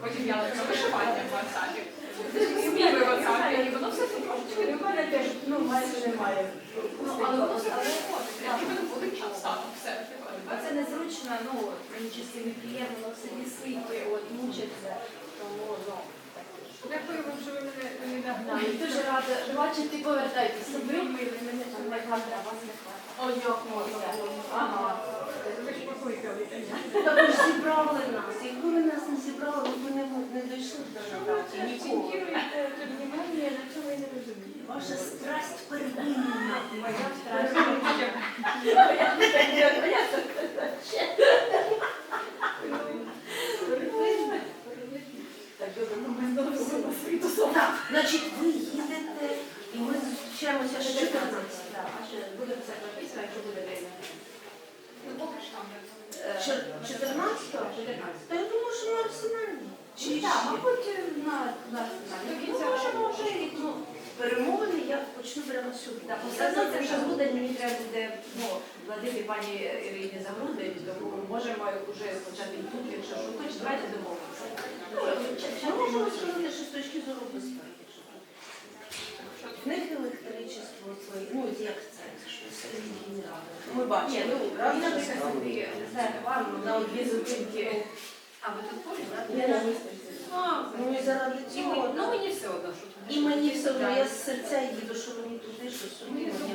Потім я лише вишивання в WhatsApp. Ну, майже немає. Ну, все не. А це незручно, ну, мені чисто неприємно, все вісити, от, мучиться. Тому, ну, Дякую вам, що ви мене я дуже рада бачити, повертайтеся. Ви мили, мене там не хватає, вас не хватає. О, як можна. Ага. Ви ж покликали. Та ви ж зібрали нас. Якби ви нас не зібрали, ми б не, не дійшли до Надаті. Ніколи. Акцентуєте внимание, на цьому я не розумію. Ваша страсть первинна. Моя страшна. Так, значить, ви їдете, і ми зустрічаємося ще 14. Так, а ще буде це написано, якщо буде время. Ну, поки ж там. Чор- 14-го? Та я думаю, що на арсеналі. Чи Так, так, мабуть, на, на арсеналі. До Ну, кінця тому що року. ну, перемовини я почну прямо сьогодні. Так, Поставити вже грудень мені треба буде ну, платити пані Ірині за грудень, тому можемо вже почати і тут, якщо що хоч, давайте домовимося. Ну, Ми можемо сказати, що з точки зору безпеки. що тут. В них електричество своє, ну, як це, що це генератор. Ми Ні, бачимо. ну, раз, він що наприклад, там. собі, знаєте, бачимо. на дві зупинки. А ви тут поряд, так? Я на А, Ну і заради цього. Ну, мені все одно, що. І мені все одно, я з серця їду, що мені туди, що сюди. Ми